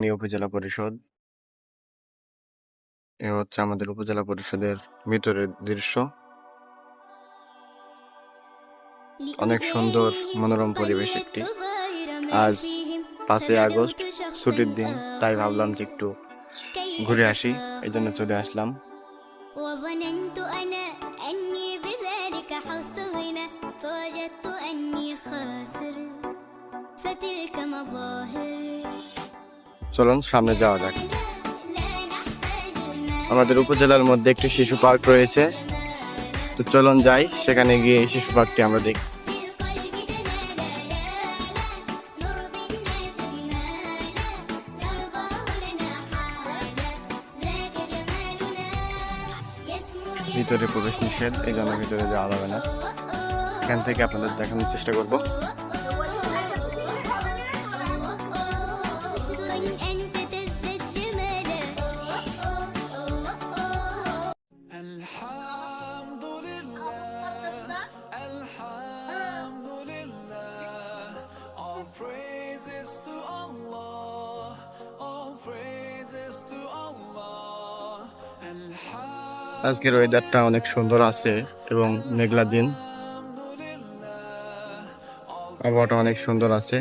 New উপজেলা পরিষদ এ হচ্ছে আমাদের উপজেলা পরিষদের ভিতরের দৃশ্য অনেক সুন্দর মনোরম পরিবেশ একটি আজ পাঁচই আগস্ট ছুটির দিন তাই ভাবলাম যে একটু ঘুরে আসি এই জন্য চলে আসলাম وظننت أنا أني بذلك حظت غنى فوجدت أني خاسر فتلك مظاهر চলুন সামনে যাওয়া যাক। আমাদের উপজেলার মধ্যে একটি শিশু পার্ক রয়েছে। তো চলুন যাই, সেখানে গিয়ে শিশু পার্কটি আমরা দেখি। ভিতরে প্রবেশ নিষেধ, এই জন্য ভিতরে যাওয়া যাবে না। এখান থেকে আপনাদের দেখানোর চেষ্টা করব। praises to Allah, all praises to Allah. আজকের ওয়েদারটা অনেক সুন্দর আছে এবং মেঘলা দিন। আবহাওয়াটা অনেক সুন্দর আছে।